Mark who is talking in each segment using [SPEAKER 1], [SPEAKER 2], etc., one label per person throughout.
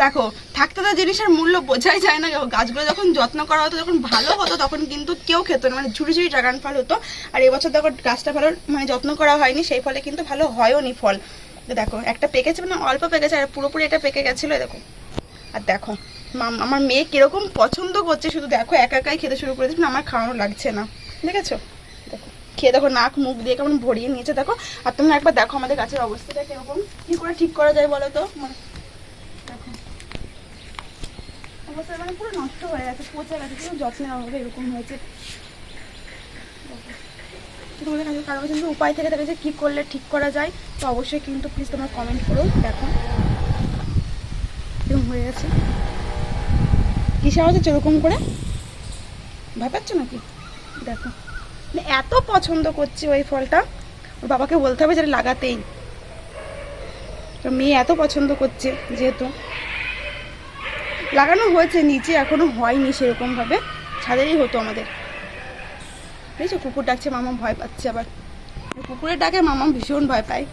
[SPEAKER 1] দেখো, থাকতে তো জিনিসের মূল্য বোঝাই যায় না। গাছগুলো যখন যত্ন করা হতো, যখন ভালো হতো, তখন কিন্তু কেউ খেত না। মানে ঝুড়ি ঝুড়ি ড্রাগন ফল হতো। আর এবছর দেখো, গাছটা ভালো মানে যত্ন করা হয়নি, সেই ফলে কিন্তু ভালো হয়ও নি ফল। দেখো, একটা পেকেছে মানে অল্প পেকেছে, আর পুরোপুরি এটা পেকে গেছিল, দেখো। আর দেখো আমার মেয়ে কীরকম পছন্দ করছে, শুধু দেখো, একা একাই খেতে শুরু করে দিচ্ছে আমার খাওয়ানো লাগছে না। দেখেছ? দেখো, খেয়ে দেখো, নাক, মুখ দিয়ে কেমন ভরিয়ে নিয়েছে, দেখো। আর তোমরা একবার দেখো আমাদের গাছের অবস্থাটা কীরকম? কি করে ঠিক করা যায় বলো তো? মানে অবস্থা মানে পুরো নষ্ট হয়ে গেছে, পচে গেছে পুরো যত্নের হবে এরকম হয়েছে। তোমাদের কাছে কারও কিন্তু উপায় থেকে থাকে যে কী করলে ঠিক করা যায়, তো অবশ্যই কিন্তু প্লিজ তোমরা কমেন্ট করো, দেখো। এরকম হয়ে গেছে। কিসে হচ্ছে এরকম করে? ভয় পাচ্ছ নাকি? দেখো। মানে এত পছন্দ করছে ওই ফলটা, ওর বাবাকে বলতে হবে যেটা লাগাতেই। তো মেয়ে এত পছন্দ করছে, যেহেতু। লাগানো হয়েছে, নিচে এখনও হয়নি সেরকম ভাবে ছাদেরই হতো আমাদের। বুঝেছ কুকুর ডাকছে মামা ভয় পাচ্ছে আবার। কুকুরের ডাকে মামা ভীষণ ভয় পায়।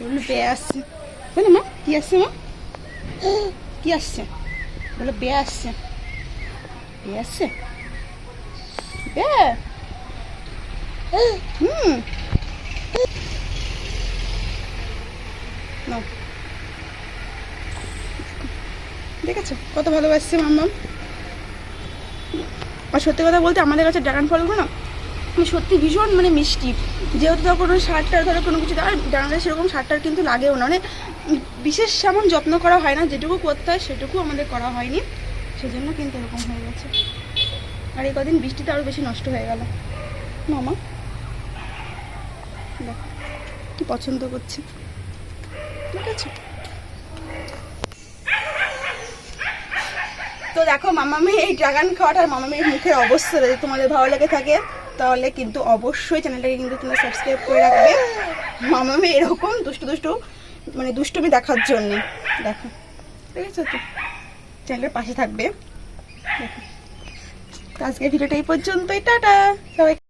[SPEAKER 1] বলল পেয়ে আসছে। বুঝলি মা, কি আসছে, মা? কি আসছে? বলে বেয়ে আসছে। বে আসছে? হুম। নাও। দেখেছ? কত ভালোবাসছে মাম্মাম। আর সত্যি কথা বলতে আমাদের কাছে ড্রাগন ফলগুলো না মানে সত্যি ভীষণ মানে মিষ্টি। যেহেতু ধরো কোনো সারটার ধরো কোনো কিছু, আর ড্রাগনের সেরকম সারটার কিন্তু লাগেও না। মানে বিশেষ সেমন যত্ন করা হয় না, যেটুকু করতে হয় সেটুকু আমাদের করা হয়নি। সেজন্য কিন্তু এরকম হয়ে গেছে। আর এই কদিন বৃষ্টিতে আরও বেশি নষ্ট হয়ে গেল। মামা? দেখ পছন্দ করছে। ঠিক আছে? তো দেখো, মামামি এই ড্রাগন খাওয়াটার মামামির মুখের অবস্থা যদি তোমাদের ভালো লেগে থাকে, তাহলে কিন্তু অবশ্যই চ্যানেলটাকে কিন্তু তোমরা সাবস্ক্রাইব করে রাখবে। মামামি এরকম দুষ্টু দুষ্টু মানে দুষ্টুমি দেখার জন্যে। দেখো, ঠিক আছে তো? চ্যানেলের পাশে থাকবে। আজকের ভিডিওটা এই পর্যন্তই, টাটা! সবাই